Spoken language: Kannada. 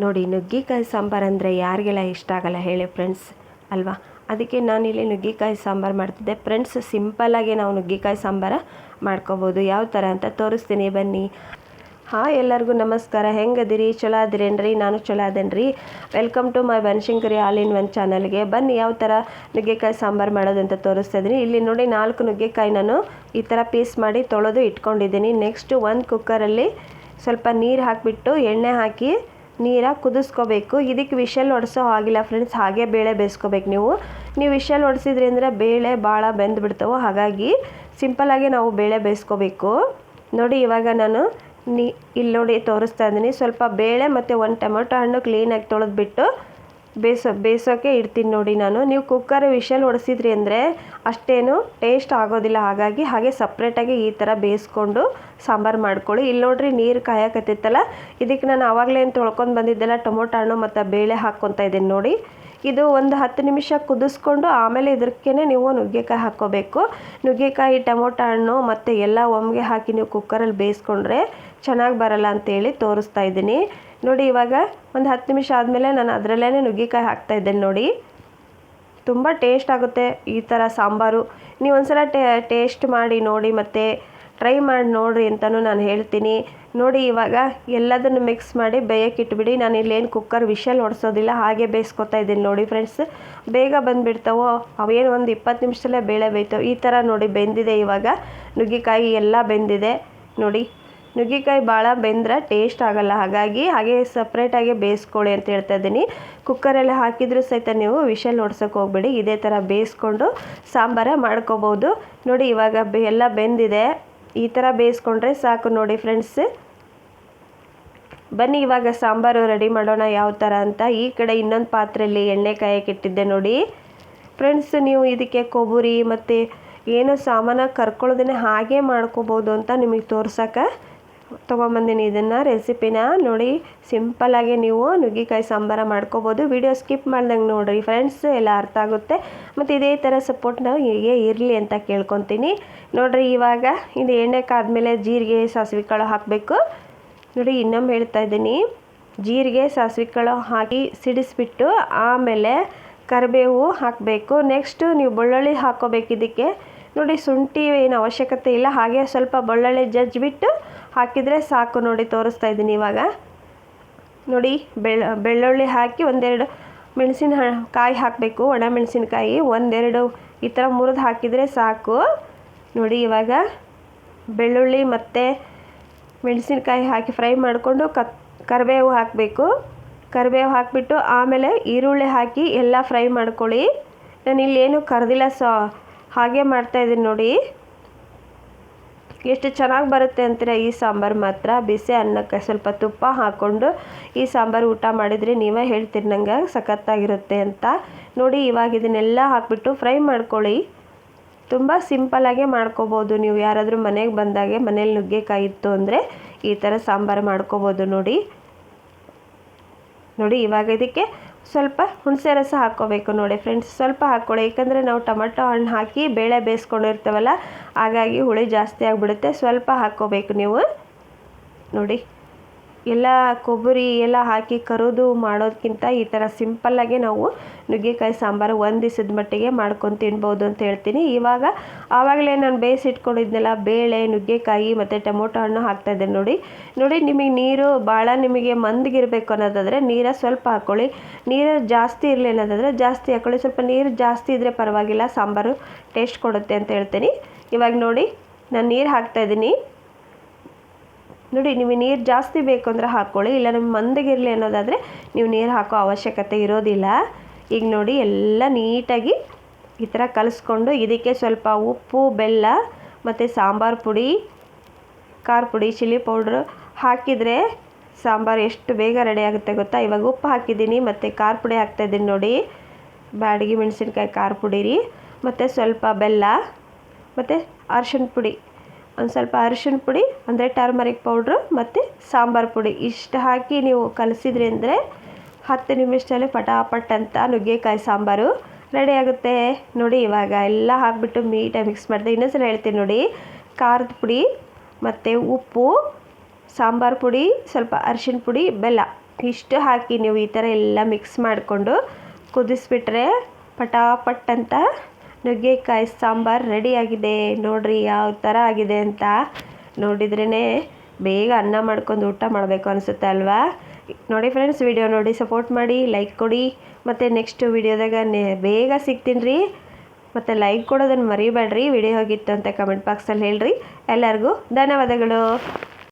ನೋಡಿ, ನುಗ್ಗಿಕಾಯಿ ಸಾಂಬಾರು ಅಂದರೆ ಯಾರಿಗೆಲ್ಲ ಇಷ್ಟ ಆಗಲ್ಲ ಹೇಳಿ ಫ್ರೆಂಡ್ಸ್ ಅಲ್ವಾ? ಅದಕ್ಕೆ ನಾನಿಲ್ಲಿ ನುಗ್ಗಿಕಾಯಿ ಸಾಂಬಾರು ಮಾಡ್ತಿದ್ದೆ. ಫ್ರೆಂಡ್ಸ್ ಸಿಂಪಲ್ಲಾಗಿ ನಾವು ನುಗ್ಗಿಕಾಯಿ ಸಾಂಬಾರು ಮಾಡ್ಕೋಬೋದು. ಯಾವ ಥರ ಅಂತ ತೋರಿಸ್ತೀನಿ, ಬನ್ನಿ. ಹಾಯ್ ಎಲ್ಲರಿಗೂ ನಮಸ್ಕಾರ. ಹೆಂಗದಿರಿ? ಚಲೋ ಅದಿರೇನ್ರಿ ನಾನು ಚಲೋ ಅದೇನ್ರಿ welcome to my Banashankari all in one ಚಾನಲ್ಗೆ ಬನ್ನಿ, ಯಾವ ಥರ ನುಗ್ಗೆಕಾಯಿ ಸಾಂಬಾರು ಅಂತ ತೋರಿಸ್ತಾ ಇದ್ದೀನಿ. ಇಲ್ಲಿ ನೋಡಿ ನಾಲ್ಕು ನುಗ್ಗೆಕಾಯಿ ನಾನು ಈ ಥರ ಪೀಸ್ ಮಾಡಿ ತೊಳೆದು ಇಟ್ಕೊಂಡಿದ್ದೀನಿ. ನೆಕ್ಸ್ಟು ಒಂದು ಕುಕ್ಕರಲ್ಲಿ ಸ್ವಲ್ಪ ನೀರು ಹಾಕಿಬಿಟ್ಟು ಎಣ್ಣೆ ಹಾಕಿ ನೀರಾಗಿ ಕುದಿಸ್ಕೋಬೇಕು. ಇದಕ್ಕೆ ವಿಷಲ್ ಹೊಡೆಸೋ ಆಗಿಲ್ಲ ಫ್ರೆಂಡ್ಸ್, ಹಾಗೆ ಬೇಳೆ ಬೇಯಿಸ್ಕೋಬೇಕು ನೀವು. ನೀವು ವಿಷಲ್ ಹೊಡ್ಸಿದ್ರಿ ಅಂದರೆ ಬೇಳೆ ಭಾಳ ಬೆಂದುಬಿಡ್ತಾವೆ. ಹಾಗಾಗಿ ಸಿಂಪಲ್ಲಾಗಿ ನಾವು ಬೇಳೆ ಬೇಯಿಸ್ಕೋಬೇಕು. ನೋಡಿ ಇವಾಗ ನಾನು ನೀ ಇಲ್ಲಿ ನೋಡಿ ತೋರಿಸ್ತಾ ಇದ್ದೀನಿ. ಸ್ವಲ್ಪ ಬೇಳೆ ಮತ್ತು ಒಂದು ಟೊಮೊಟೊ ಹಣ್ಣು ಕ್ಲೀನಾಗಿ ತೊಳೆದ್ಬಿಟ್ಟು ಬೇಯಿಸೋ ಬೇಯಿಸೋಕ್ಕೆ ಇಡ್ತೀನಿ ನೋಡಿ ನಾನು. ನೀವು ಕುಕ್ಕರ್ ವಿಷಲ್ ಹೊಡೆಸಿದ್ರಿ ಅಂದರೆ ಅಷ್ಟೇನು ಟೇಸ್ಟ್ ಆಗೋದಿಲ್ಲ. ಹಾಗಾಗಿ ಹಾಗೆ ಸಪ್ರೇಟಾಗಿ ಈ ಥರ ಬೇಯಿಸ್ಕೊಂಡು ಸಾಂಬಾರು ಮಾಡ್ಕೊಳ್ಳಿ. ಇಲ್ಲಿ ನೋಡ್ರಿ ನೀರು ಕಾಯಕತ್ತಿತ್ತಲ್ಲ ಇದಕ್ಕೆ ನಾನು ಆವಾಗಲೇ ಏನು ತೊಳ್ಕೊಂಡು ಬಂದಿದ್ದೆಲ್ಲ ಟೊಮೊಟೊ ಹಣ್ಣು ಮತ್ತು ಬೇಳೆ ಹಾಕ್ಕೊತಾ ಇದ್ದೀನಿ ನೋಡಿ. ಇದು ಒಂದು ಹತ್ತು ನಿಮಿಷ ಕುದಿಸ್ಕೊಂಡು ಆಮೇಲೆ ಇದಕ್ಕೆ ನೀವು ನುಗ್ಗೆಕಾಯಿ ಹಾಕ್ಕೋಬೇಕು. ನುಗ್ಗೆಕಾಯಿ, ಟೊಮೊಟೊ ಹಣ್ಣು ಮತ್ತು ಎಲ್ಲ ಒಮ್ಮೆಗೆ ಹಾಕಿ ನೀವು ಕುಕ್ಕರಲ್ಲಿ ಬೇಯಿಸ್ಕೊಂಡ್ರೆ ಚೆನ್ನಾಗಿ ಬರಲ್ಲ ಅಂತೇಳಿ ತೋರಿಸ್ತಾ ಇದ್ದೀನಿ. ನೋಡಿ ಇವಾಗ ಒಂದು ಹತ್ತು ನಿಮಿಷ ಆದಮೇಲೆ ನಾನು ಅದರಲ್ಲೇ ನುಗ್ಗೆಕಾಯಿ ಹಾಕ್ತಾ ಇದ್ದೇನೆ ನೋಡಿ. ತುಂಬ ಟೇಸ್ಟ್ ಆಗುತ್ತೆ ಈ ಥರ ಸಾಂಬಾರು. ನೀವು ಒಂದ್ಸಲ ಟೇಸ್ಟ್ ಮಾಡಿ ನೋಡಿ ಮತ್ತು ಟ್ರೈ ಮಾಡಿ ನೋಡಿರಿ ಅಂತಲೂ ನಾನು ಹೇಳ್ತೀನಿ. ನೋಡಿ, ಇವಾಗ ಎಲ್ಲದನ್ನು ಮಿಕ್ಸ್ ಮಾಡಿ ಬೇಯಕ್ಕೆ ಇಟ್ಬಿಡಿ. ನಾನು ಇಲ್ಲೇನು ಕುಕ್ಕರ್ ವಿಷಲ್ ಹೊಡ್ಸೋದಿಲ್ಲ ಹಾಗೆ ಬೇಯಿಸ್ಕೊತಾ ಇದ್ದೀನಿ ನೋಡಿ ಫ್ರೆಂಡ್ಸ್ ಬೇಗ ಬಂದುಬಿಡ್ತಾವೋ, ಅವೇನು ಒಂದು ಇಪ್ಪತ್ತು ನಿಮಿಷದಲ್ಲೇ ಬೇಳೆ ಬೇಯ್ತಾವೆ ಈ ಥರ ನೋಡಿ ಬೆಂದಿದೆ ಇವಾಗ. ನುಗ್ಗಿಕಾಯಿ ಎಲ್ಲ ಬೆಂದಿದೆ ನೋಡಿ. ನುಗ್ಗಿಕಾಯಿ ಭಾಳ ಬೆಂದ್ರೆ ಟೇಸ್ಟ್ ಆಗಲ್ಲ. ಹಾಗಾಗಿ ಹಾಗೆ ಸಪ್ರೇಟಾಗಿ ಬೇಯಿಸ್ಕೊಳ್ಳಿ ಅಂತ ಹೇಳ್ತಾ ಇದ್ದೀನಿ. ಕುಕ್ಕರಲ್ಲಿ ಹಾಕಿದರೂ ಸಹಿತ ನೀವು ವಿಷಲ್ ಹೊಡ್ಸೋಕೆ ಹೋಗ್ಬೇಡಿ. ಇದೇ ಥರ ಬೇಯಿಸ್ಕೊಂಡು ಸಾಂಬಾರ ಮಾಡ್ಕೋಬೋದು. ನೋಡಿ, ಇವಾಗ ಎಲ್ಲ ಬೆಂದಿದೆ. ಈ ಥರ ಬೇಯಿಸ್ಕೊಂಡ್ರೆ ಸಾಕು ನೋಡಿ ಫ್ರೆಂಡ್ಸ್. ಬನ್ನಿ ಇವಾಗ ಸಾಂಬಾರು ರೆಡಿ ಮಾಡೋಣ ಯಾವ ಥರ ಅಂತ. ಈ ಕಡೆ ಇನ್ನೊಂದು ಪಾತ್ರೆಯಲ್ಲಿ ಎಣ್ಣೆ ಕಾಯಕ್ಕೆ ಇಟ್ಟಿದ್ದೆ ನೋಡಿ. ಫ್ರೆಂಡ್ಸ್, ನೀವು ಇದಕ್ಕೆ ಕೊಬ್ಬರಿ ಮತ್ತು ಏನೋ ಸಾಮಾನು ಕರ್ಕೊಳ್ಳೋದನ್ನೇ ಹಾಗೆ ಮಾಡ್ಕೋಬೋದು ಅಂತ ನಿಮಗೆ ತೋರ್ಸೋಕೆ ತೊಗೊಂಬಂದಿನಿ ಇದನ್ನು ರೆಸಿಪಿನ ನೋಡಿ ಸಿಂಪಲ್ಲಾಗಿ ನೀವು ನುಗ್ಗಿಕಾಯಿ ಸಾಂಬಾರ ಮಾಡ್ಕೋಬೋದು. ವಿಡಿಯೋ ಸ್ಕಿಪ್ ಮಾಡ್ದಂಗೆ ನೋಡಿರಿ ಫ್ರೆಂಡ್ಸ್ ಎಲ್ಲ ಅರ್ಥ ಆಗುತ್ತೆ. ಮತ್ತು ಇದೇ ಥರ ಸಪೋರ್ಟ್ ನಾವು ಹೀಗೆ ಇರಲಿ ಅಂತ ಕೇಳ್ಕೊತೀನಿ. ನೋಡಿರಿ, ಇವಾಗ ಇದು ಎಣ್ಣೆ ಕಾದ್ಮೇಲೆ ಜೀರಿಗೆ ಸಾಸಿವೆ ಕಾಳು ಹಾಕಬೇಕು. ನೋಡಿ, ಇನ್ನೊಮ್ಮೆ ಹೇಳ್ತಾ ಇದ್ದೀನಿ. ಜೀರಿಗೆ ಸಾಸಿವೆ ಕಾಳು ಹಾಕಿ ಸಿಡಿಸ್ಬಿಟ್ಟು ಆಮೇಲೆ ಕರಿಬೇವು ಹಾಕಬೇಕು. ನೆಕ್ಸ್ಟು ನೀವು ಬೆಳ್ಳುಳ್ಳಿ ಹಾಕೋಬೇಕು ಇದಕ್ಕೆ ನೋಡಿ, ಶುಂಠಿ ಏನು ಅವಶ್ಯಕತೆ ಇಲ್ಲ. ಹಾಗೆ ಸ್ವಲ್ಪ ಬೆಳ್ಳುಳ್ಳಿ ಜಜ್ಜಿಬಿಟ್ಟು ಹಾಕಿದರೆ ಸಾಕು ನೋಡಿ, ತೋರಿಸ್ತಾ ಇದ್ದೀನಿ ಇವಾಗ. ನೋಡಿ ಬೆಳ್ಳ ಬೆಳ್ಳುಳ್ಳಿ ಹಾಕಿ ಒಂದೆರಡು ಮೆಣಸಿನ ಕಾಯಿ ಹಾಕಬೇಕು, ಒಣ ಮೆಣಸಿನಕಾಯಿ ಒಂದೆರಡು, ಈ ಥರ ಮುರಿದು ಹಾಕಿದರೆ ಸಾಕು. ನೋಡಿ, ಇವಾಗ ಬೆಳ್ಳುಳ್ಳಿ ಮತ್ತು ಮೆಣಸಿನಕಾಯಿ ಹಾಕಿ ಫ್ರೈ ಮಾಡಿಕೊಂಡು ಕತ್, ಕರಿಬೇವು ಹಾಕಬೇಕು. ಕರಿಬೇವು ಹಾಕಿಬಿಟ್ಟು ಆಮೇಲೆ ಈರುಳ್ಳಿ ಹಾಕಿ ಎಲ್ಲ ಫ್ರೈ ಮಾಡ್ಕೊಳ್ಳಿ. ನಾನು ಇಲ್ಲೇನು ಕರೆದಿಲ್ಲ, ಸೊ, ಹಾಗೆ ಮಾಡ್ತಾಯಿದ್ದೀನಿ ನೋಡಿ. ಎಷ್ಟು ಚೆನ್ನಾಗಿ ಬರುತ್ತೆ ಅಂತೀರ ಈ ಸಾಂಬಾರು ಮಾತ್ರ? ಬಿಸಿ ಅನ್ನಕ್ಕೆ ಸ್ವಲ್ಪ ತುಪ್ಪ ಹಾಕ್ಕೊಂಡು ಈ ಸಾಂಬಾರು ಊಟ ಮಾಡಿದರೆ ನೀವೇ ಹೇಳ್ತೀರಿ ನಂಗೆ ಸಖತ್ತಾಗಿರುತ್ತೆ ಅಂತ. ನೋಡಿ, ಇವಾಗ ಇದನ್ನೆಲ್ಲ ಹಾಕ್ಬಿಟ್ಟು ಫ್ರೈ ಮಾಡ್ಕೊಳ್ಳಿ. ತುಂಬ ಸಿಂಪಲ್ಲಾಗೆ ಮಾಡ್ಕೋಬೋದು. ನೀವು ಯಾರಾದರೂ ಮನೆಗೆ ಬಂದಾಗೆ ಮನೇಲಿ ನುಗ್ಗೆಕಾಯಿ ಇತ್ತು ಅಂದರೆ ಈ ಥರ ಸಾಂಬಾರು ಮಾಡ್ಕೋಬೋದು ನೋಡಿ. ನೋಡಿ, ಇವಾಗ ಇದಕ್ಕೆ ಸ್ವಲ್ಪ ಹುಣಸೆ ರಸ ಹಾಕ್ಕೋಬೇಕು ನೋಡಿ ಫ್ರೆಂಡ್ಸ್ ಸ್ವಲ್ಪ ಹಾಕ್ಕೊಳ್ಳಿ. ಏಕೆಂದರೆ ನಾವು ಟೊಮೆಟೊ ಹಣ್ಣು ಹಾಕಿ ಬೇಳೆ ಬೇಯಿಸ್ಕೊಂಡಿರ್ತೇವಲ್ಲ ಹಾಗಾಗಿ ಹುಳಿ ಜಾಸ್ತಿ ಆಗಿಬಿಡುತ್ತೆ. ಸ್ವಲ್ಪ ಹಾಕ್ಕೋಬೇಕು ನೀವು. ನೋಡಿ. ಎಲ್ಲ ಕೊಬ್ಬರಿ ಎಲ್ಲ ಹಾಕಿ ಕರೋದು ಮಾಡೋದಕ್ಕಿಂತ ಈ ಥರ ಸಿಂಪಲ್ಲಾಗೆ ನಾವು ನುಗ್ಗೆಕಾಯಿ ಸಾಂಬಾರು ಒಂದು ದಿವಸದ ಮಟ್ಟಿಗೆ ಮಾಡ್ಕೊಂಡು ತಿನ್ಬೋದು ಅಂತ ಹೇಳ್ತೀನಿ. ಇವಾಗ ಆವಾಗಲೇ ನಾನು ಬೇಯಿಸಿಟ್ಕೊಂಡಿದ್ನೆಲ್ಲ ಬೇಳೆ, ನುಗ್ಗೆಕಾಯಿ ಮತ್ತು ಟೊಮೊಟೊ ಹಣ್ಣು ಹಾಕ್ತಾಯಿದ್ದೆ ನೋಡಿ. ನೋಡಿ ನಿಮಗೆ ನೀರು ಭಾಳ ನಿಮಗೆ ಮಂದಿಗಿರಬೇಕು ಅನ್ನೋದಾದರೆ ನೀರ ಸ್ವಲ್ಪ ಹಾಕ್ಕೊಳ್ಳಿ ನೀರು ಜಾಸ್ತಿ ಇರಲಿ ಅನ್ನೋದಾದರೆ ಜಾಸ್ತಿ ಹಾಕ್ಕೊಳ್ಳಿ ಸ್ವಲ್ಪ ನೀರು ಜಾಸ್ತಿ ಇದ್ದರೆ ಪರವಾಗಿಲ್ಲ, ಸಾಂಬಾರು ಟೇಸ್ಟ್ ಕೊಡುತ್ತೆ ಅಂತ ಹೇಳ್ತೀನಿ. ಇವಾಗ ನೋಡಿ, ನಾನು ನೀರು ಹಾಕ್ತಾಯಿದ್ದೀನಿ ನೋಡಿ, ನಿಮಗೆ ನೀರು ಜಾಸ್ತಿ ಬೇಕು ಅಂದರೆ ಹಾಕ್ಕೊಳ್ಳಿ ಇಲ್ಲ ನಿಮ್ಗೆ ಮಂದಗಿರಲಿ ಅನ್ನೋದಾದರೆ ನೀವು ನೀರು ಹಾಕೋ ಅವಶ್ಯಕತೆ ಇರೋದಿಲ್ಲ. ಈಗ ನೋಡಿ, ಎಲ್ಲ ನೀಟಾಗಿ ಈ ಥರ ಕಲಿಸ್ಕೊಂಡು ಇದಕ್ಕೆ ಸ್ವಲ್ಪ ಉಪ್ಪು, ಬೆಲ್ಲ, ಮತ್ತು ಸಾಂಬಾರು ಪುಡಿ, ಖಾರ ಪುಡಿ, ಚಿಲ್ಲಿ ಪೌಡ್ರು ಹಾಕಿದರೆ ಸಾಂಬಾರು ಎಷ್ಟು ಬೇಗ ರೆಡಿ ಆಗುತ್ತೆ ಗೊತ್ತಾ? ಇವಾಗ ಉಪ್ಪು ಹಾಕಿದ್ದೀನಿ, ಮತ್ತು ಖಾರ ಪುಡಿ ಹಾಕ್ತಾಯಿದ್ದೀನಿ ನೋಡಿ. ಬ್ಯಾಡಗಿ ಮೆಣಸಿನ್ಕಾಯಿ ಖಾರ ಪುಡಿ ರೀ. ಮತ್ತು ಸ್ವಲ್ಪ ಬೆಲ್ಲ, ಮತ್ತು ಅರ್ಶಿಣ ಪುಡಿ. ಒಂದು ಸ್ವಲ್ಪ ಅರಿಶಿನ ಪುಡಿ, ಅಂದರೆ ಟರ್ಮರಿಕ್ ಪೌಡ್ರು ಮತ್ತು ಸಾಂಬಾರು ಪುಡಿ. ಇಷ್ಟು ಹಾಕಿ ನೀವು ಕಲಸಿದ್ರಿ ಅಂದರೆ ಹತ್ತು ನಿಮಿಷದಲ್ಲಿ ಪಟಾಪಟ್ ಅಂತ ನುಗ್ಗೆಕಾಯಿ ಸಾಂಬಾರು ರೆಡಿ ಆಗುತ್ತೆ. ನೋಡಿ, ಇವಾಗ ಎಲ್ಲ ಹಾಕ್ಬಿಟ್ಟು ಮೀಟಾಗಿ ಮಿಕ್ಸ್ ಮಾಡಿದೆ. ಇನ್ನೊಂದ್ಸಲ ಹೇಳ್ತೀನಿ ನೋಡಿ, ಖಾರದ ಪುಡಿ ಮತ್ತು ಉಪ್ಪು, ಸಾಂಬಾರು ಪುಡಿ, ಸ್ವಲ್ಪ ಅರಿಶಿನ ಪುಡಿ, ಬೆಲ್ಲ. ಇಷ್ಟು ಹಾಕಿ ನೀವು ಈ ಥರ ಎಲ್ಲ ಮಿಕ್ಸ್ ಮಾಡಿಕೊಂಡು ಕುದಿಸ್ಬಿಟ್ರೆ ಪಟಾಪಟ್ ಅಂತ ನುಗ್ಗೆಕಾಯಿ ಸಾಂಬಾರು ರೆಡಿಯಾಗಿದೆ. ನೋಡಿರಿ ಯಾವ ಥರ ಆಗಿದೆ ಅಂತ ನೋಡಿದ್ರೇ ಬೇಗ ಅನ್ನ ಮಾಡ್ಕೊಂಡು ಊಟ ಮಾಡಬೇಕು ಅನಿಸುತ್ತೆ ಅಲ್ವಾ? ನೋಡಿ ಫ್ರೆಂಡ್ಸ್ ವಿಡಿಯೋ ನೋಡಿ ಸಪೋರ್ಟ್ ಮಾಡಿ ಲೈಕ್ ಕೊಡಿ. ಮತ್ತು ನೆಕ್ಸ್ಟ್ ವಿಡಿಯೋದಾಗ ಬೇಗ ಸಿಗ್ತೀನಿ ರೀ. ಮತ್ತು ಲೈಕ್ ಕೊಡೋದನ್ನು ಮರಿಬೇಡ್ರಿ. ವಿಡಿಯೋ ಹೋಗಿತ್ತು ಅಂತ ಕಮೆಂಟ್ ಬಾಕ್ಸಲ್ಲಿ ಹೇಳ್ರಿ. ಎಲ್ಲರಿಗೂ ಧನ್ಯವಾದಗಳು.